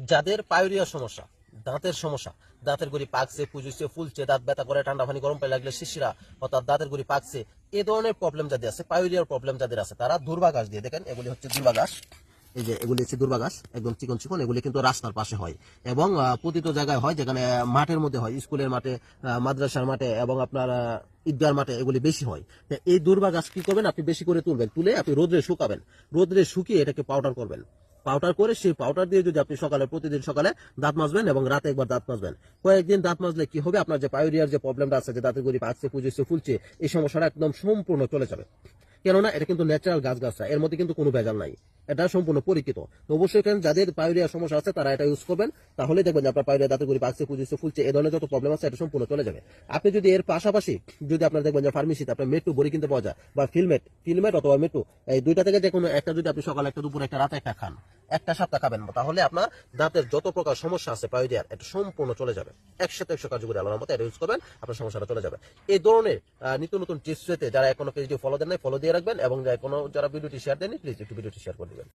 যাদের পায়ুরিয়া সমস্যা দাঁতের সমস্যা দাঁতের গুড়ি পাকছে পুজুছে ফুলছে দাঁত ব্যথা করে ঠান্ডা পানি গরম পানি লাগলে শিশিরা অর্থাৎ দাঁতের গুড়ি পাকছে এ ধরনের প্রবলেম যাদের আছে পায়ুরিয়ার প্রবলেম যাদের আছে তারা দুর্বাঘাস দিয়ে দেখেন এগুলি হচ্ছে দুর্বাঘাস এই যে এগুলি হচ্ছে দুর্বাঘাস একদম চিকন চিকন এগুলি কিন্তু রাস্তার পাশে হয়। এবং আহ, প্রতিটি জায়গায় হয় যেখানে মাঠের মধ্যে হয় স্কুলের মাঠে মাদ্রাসার মাঠে এবং আপনার ঈদগার মাঠে এগুলি বেশি হয়। এই দুর্বাঘাস কি করবেন? আপনি বেশি করে তুলবেন তুলে আপনি রোদ্রে শুকাবেন। রোদ্রে শুকিয়ে এটাকে পাউডার করবেন। পাউডার করে সেই পাউডার দিয়ে যদি আপনি সকালে, প্রতিদিন সকালে দাঁত মাজবেন এবং রাতে একবার দাঁত মাজবেন। কয়েকদিন দাঁত মাজলে কি হবে? আপনার যে পায়োরিয়ার যে প্রবলেমটা আছে, যে দাঁতের গুড়ি পাকছে পুজোচ্ছে ফুলছে, এই সমস্যাটা একদম সম্পূর্ণ চলে যাবে। কেননা এটা কিন্তু ন্যাচারাল গাছ এর মধ্যে কিন্তু কোনো ভেজাল নাই। এটা সম্পূর্ণ পরীক্ষিত। তো অবশ্যই এখানে যাদের পায়রিয়া সমস্যা আছে, তারা এটা ইউজ করবেন। তাহলে দেখবেন আপনার পায়রিয়া দাঁতে গুলি পাকছে, পুজিছে, ফুলছে, এ ধরনের যত প্রবলেম আছে, এটা সম্পূর্ণ চলে যাবে। আপনি যদি এর পাশাপাশি, যদি আপনার দেখবেন যে ফার্মেসিতে আপনার মেট্রু বড়ি কিনতে পাওয়া যায়, বা ফিলমেট ফিলমেট অথবা মেট্রু এই দুইটা থেকে যে কোনো একটা যদি আপনি সকাল একটা, দুপুর একটা, রাতে একটা খান একটা সপ্তাহ খাবেন তাহলে আপনার দাঁতের যত প্রকার সমস্যা আছে পায়ুদিয়ার এটা সম্পূর্ণ চলে যাবে। একসাথে একশো কার্যকরী আলোর মতো এটা ইউজ করবেন, আপনার সমস্যাটা চলে যাবে। এই ধরনের নিত্য নতুন টিপস যারা এখনও পেজটি ফলো দেন নাই ফলো দিয়ে রাখবেন এবং যারা কোনো, যারা ভিডিওটি শেয়ার দেননি প্লিজ একটু ভিডিওটি শেয়ার করে দিবেন।